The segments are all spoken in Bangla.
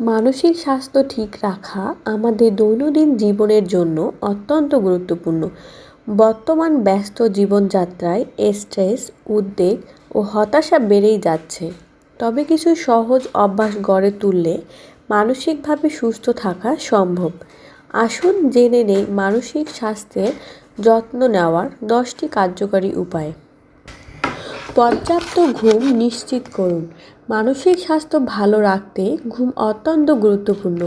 মানসিক স্বাস্থ্য ঠিক রাখা আমাদের দৈনন্দিন জীবনের জন্য অত্যন্ত গুরুত্বপূর্ণ। বর্তমান ব্যস্ত জীবনযাত্রায় স্ট্রেস উদ্বেগ ও হতাশা বেড়েই যাচ্ছে। তবে কিছু সহজ অভ্যাস গড়ে তুললে মানসিকভাবে সুস্থ থাকা সম্ভব। আসুন জেনে নেই মানসিক স্বাস্থ্যের যত্ন নেওয়ার দশটি কার্যকরী উপায়। পর্যাপ্ত ঘুম নিশ্চিত করুন। মানসিক স্বাস্থ্য ভালো রাখতে ঘুম অত্যন্ত গুরুত্বপূর্ণ।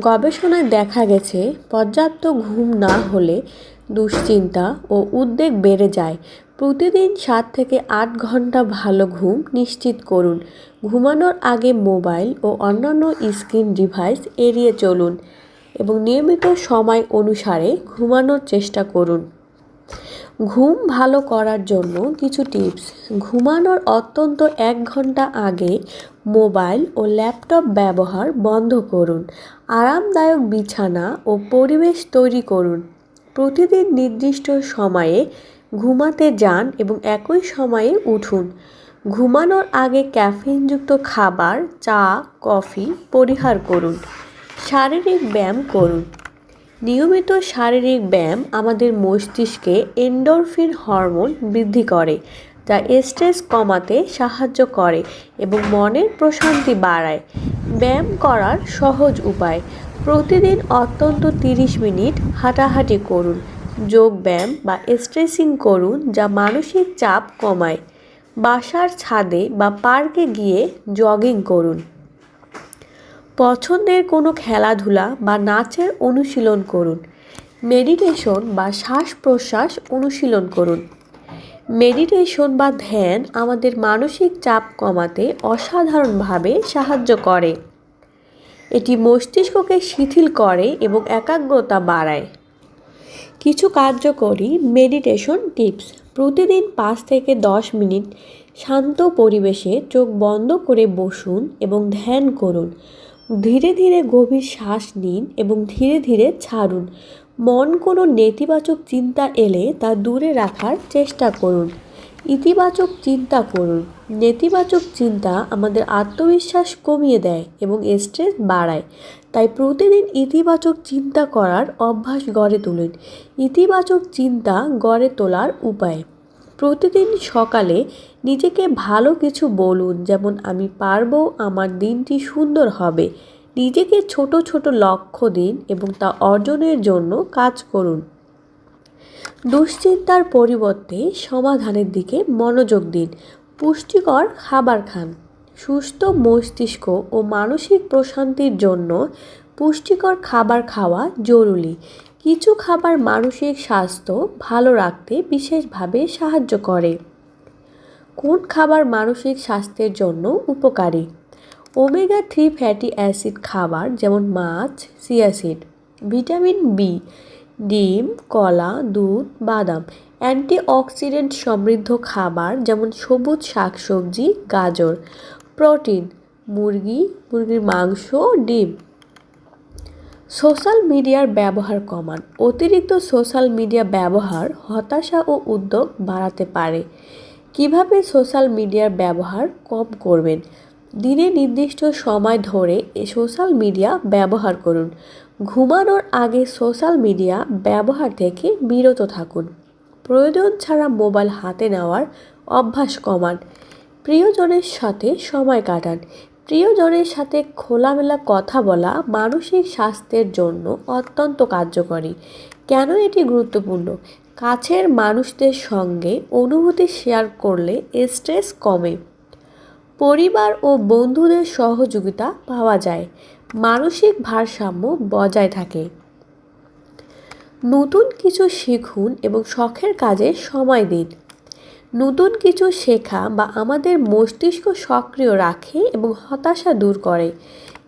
গবেষণায় দেখা গেছে, পর্যাপ্ত ঘুম না হলে দুশ্চিন্তা ও উদ্বেগ বেড়ে যায়। প্রতিদিন সাত থেকে আট ঘণ্টা ভালো ঘুম নিশ্চিত করুন। ঘুমানোর আগে মোবাইল ও অন্যান্য স্ক্রিন ডিভাইস এড়িয়ে চলুন এবং নিয়মিত সময় অনুসারে ঘুমানোর চেষ্টা করুন। ঘুম ভালো করার জন্য কিছু টিপস। ঘুমানোর অত্যন্ত এক ঘণ্টা আগে মোবাইল ও ল্যাপটপ ব্যবহার বন্ধ করুন। আরামদায়ক বিছানা ও পরিবেশ তৈরি করুন। প্রতিদিন নির্দিষ্ট সময়ে ঘুমাতে যান এবং একই সময়ে উঠুন। ঘুমানোর আগে ক্যাফিনযুক্ত খাবার, চা, কফি পরিহার করুন। শারীরিক ব্যায়াম করুন। নিয়মিত শারীরিক ব্যায়াম আমাদের মস্তিষ্কে এন্ডোরফিন হরমোন বৃদ্ধি করে, যা স্ট্রেস কমাতে সাহায্য করে এবং মনের প্রশান্তি বাড়ায়। ব্যায়াম করার সহজ উপায়, প্রতিদিন অত্যন্ত তিরিশ মিনিট হাঁটাহাঁটি করুন, যোগ ব্যায়াম বা স্ট্রেচিং করুন যা মানসিক চাপ কমায়। বাসার ছাদে বা পার্কে গিয়ে জগিং করুন। পছন্দের কোনো খেলাধুলা বা নাচের অনুশীলন করুন। মেডিটেশন বা শ্বাস প্রশ্বাস অনুশীলন করুন। মেডিটেশন বা ধ্যান আমাদের মানসিক চাপ কমাতে অসাধারণভাবে সাহায্য করে। এটি মস্তিষ্ককে শিথিল করে এবং একাগ্রতা বাড়ায়। কিছু কার্যকরী মেডিটেশন টিপস। প্রতিদিন পাঁচ থেকে দশ মিনিট শান্ত পরিবেশে চোখ বন্ধ করে বসুন এবং ধ্যান করুন। ধীরে ধীরে গভীর শ্বাস নিন এবং ধীরে ধীরে ছাড়ুন। মন কোনো নেতিবাচক চিন্তা এলে তা দূরে রাখার চেষ্টা করুন। ইতিবাচক চিন্তা করুন। নেতিবাচক চিন্তা আমাদের আত্মবিশ্বাস কমিয়ে দেয় এবং স্ট্রেস বাড়ায়। তাই প্রতিদিন ইতিবাচক চিন্তা করার অভ্যাস গড়ে তুলুন। ইতিবাচক চিন্তা গড়ে তোলার উপায়। প্রতিদিন সকালে নিজেকে ভালো কিছু বলুন, যেমন, আমি পারব, আমার দিনটি সুন্দর হবে। নিজেকে ছোট ছোট লক্ষ্য দিন এবং তা অর্জনের জন্য কাজ করুন। দুশ্চিন্তার পরিবর্তে সমাধানের দিকে মনোযোগ দিন। পুষ্টিকর খাবার খান। সুস্থ মস্তিষ্ক ও মানসিক প্রশান্তির জন্য পুষ্টিকর খাবার খাওয়া জরুরি। কিছু খাবার মানসিক স্বাস্থ্য ভালো রাখতে বিশেষভাবে সাহায্য করে। কোন খাবার মানসিক স্বাস্থ্যের জন্য উপকারী? ওমেগা থ্রি ফ্যাটি অ্যাসিড খাবার যেমন মাছ সিয়াসিড ভিটামিন বি ডিম, কলা, দুধ, বাদাম, অ্যান্টিঅক্সিডেন্ট সমৃদ্ধ খাবার যেমন সবুজ শাকসবজি, গাজর, প্রোটিন, মুরগি, মুরগির মাংস, ডিম। সোশ্যাল মিডিয়ার ব্যবহার কমান। অতিরিক্ত সোশ্যাল মিডিয়া ব্যবহার হতাশা ও উদ্যোগ বাড়াতে পারে। কীভাবে সোশ্যাল মিডিয়ার ব্যবহার কম করবেন? দিনে নির্দিষ্ট সময় ধরে সোশ্যাল মিডিয়া ব্যবহার করুন। ঘুমানোর আগে সোশ্যাল মিডিয়া ব্যবহার থেকে বিরত থাকুন। প্রয়োজন ছাড়া মোবাইল হাতে নেওয়ার অভ্যাস কমান। প্রিয়জনের সাথে সময় কাটান। প্রিয়জনের সাথে খোলামেলা কথা বলা মানসিক স্বাস্থ্যের জন্য অত্যন্ত কার্যকরী। কেন এটি গুরুত্বপূর্ণ? কাছের মানুষদের সঙ্গে অনুভূতি শেয়ার করলে স্ট্রেস কমে। পরিবার ও বন্ধুদের সহযোগিতা পাওয়া যায়। মানসিক ভারসাম্য বজায় থাকে। নতুন কিছু শিখুন এবং শখের কাজে সময় দিন। নতুন কিছু শেখা বা আমাদের মস্তিষ্ক সক্রিয় রাখে এবং হতাশা দূর করে।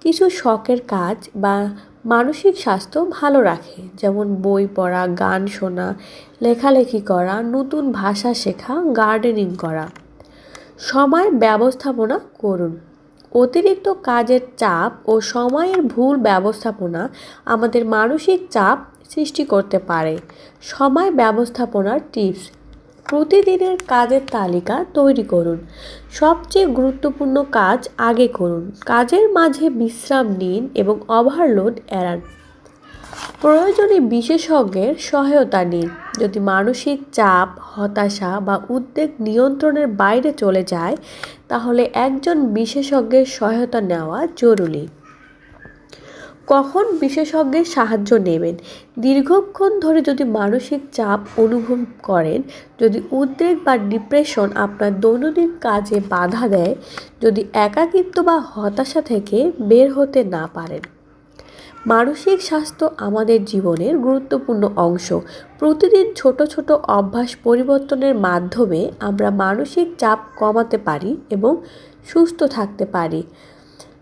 কিছু শখের কাজ বা মানসিক স্বাস্থ্য ভালো রাখে, যেমন বই পড়া, গান শোনা, লেখালেখি করা, নতুন ভাষা শেখা, গার্ডেনিং করা। সময় ব্যবস্থাপনা করুন। অতিরিক্ত কাজের চাপ ও সময়ের ভুল ব্যবস্থাপনা আমাদের মানসিক চাপ সৃষ্টি করতে পারে। সময় ব্যবস্থাপনার টিপস প্রতিদিনের কাজের তালিকা তৈরি করুন। সবচেয়ে গুরুত্বপূর্ণ কাজ আগে করুন। কাজের মাঝে বিশ্রাম নিন এবং ওভারলোড এড়ান। প্রয়োজনে বিশেষজ্ঞের সহায়তা নিন। যদি মানসিক চাপ, হতাশা বা উদ্বেগ নিয়ন্ত্রণের বাইরে চলে যায়, তাহলে একজন বিশেষজ্ঞের সহায়তা নেওয়া জরুরি। কখন বিশেষজ্ঞের সাহায্য নেবেন? দীর্ঘক্ষণ ধরে যদি মানসিক চাপ অনুভব করেন, যদি উদ্বেগ বা ডিপ্রেশন আপনার দৈনন্দিন কাজে বাধা দেয়, যদি একাকিত্ব বা হতাশা থেকে বের হতে না পারেন। মানসিক স্বাস্থ্য আমাদের জীবনের গুরুত্বপূর্ণ অংশ। প্রতিদিন ছোট ছোট অভ্যাস পরিবর্তনের মাধ্যমে আমরা মানসিক চাপ কমাতে পারি এবং সুস্থ থাকতে পারি।